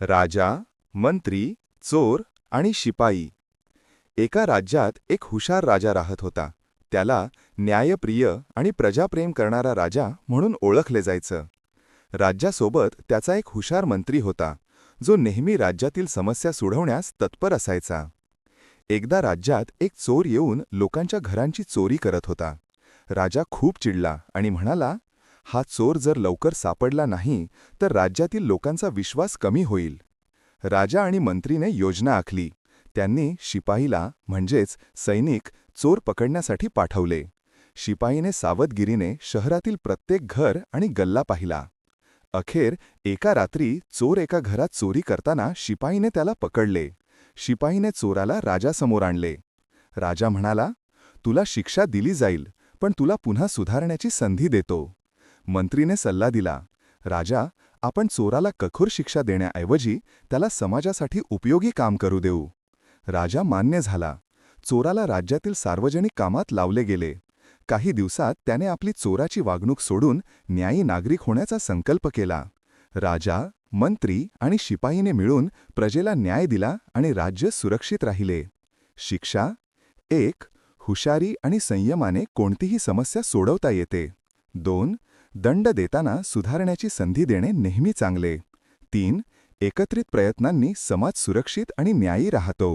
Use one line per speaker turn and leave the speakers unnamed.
राजा मंत्री चोर आणि शिपाई. एका राज्यात एक हुशार राजा राहत होता. त्याला न्यायप्रिय आणि प्रजाप्रेम करणारा राजा म्हणून ओळखले जायचं. राज्यासोबत त्याचा एक हुशार मंत्री होता जो नेहमी राज्यातील समस्या सोडवण्यास तत्पर असायचा. एकदा राज्यात एक चोर येऊन लोकांच्या घरांची चोरी करत होता. राजा खूप चिडला आणि म्हणाला हा चोर जर लवकर सापडला नाही तर राज्यातील लोकांचा विश्वास कमी होईल. राजा आणि मंत्रीने योजना आखली. त्यांनी शिपाईला म्हणजेच सैनिक चोर पकडण्यासाठी पाठवले. शिपाईने सावधगिरीने शहरातील प्रत्येक घर आणि गल्ला पाहिला. अखेर एका रात्री चोर एका घरात चोरी करताना शिपाईने त्याला पकडले. शिपाईने चोराला राजासमोर आणले. राजा म्हणाला तुला शिक्षा दिली जाईल पण तुला पुन्हा सुधारण्याची संधी देतो. मंत्रीने सल्ला दिला. राजा आपण चोराला कठोर शिक्षा देण्याऐवजी त्याला समाजासाठी उपयोगी काम करू देऊ. राजा मान्य झाला. चोराला राज्यातील सार्वजनिक कामात लावले गेले. काही दिवसात त्याने आपली चोराची वागणूक सोडून न्यायी नागरिक होण्याचा संकल्प केला. राजा मंत्री आणि शिपाईने मिळून प्रजेला न्याय दिला आणि राज्य सुरक्षित राहिले. शिक्षा एक हुशारी आणि संयमाने कोणतीही समस्या सोडवता येते. दोन दंड देताना सुधारण्याची संधी देणे नेहमी चांगले. तीन एकत्रित प्रयत्नांनी समाज सुरक्षित आणि न्यायी राहतो.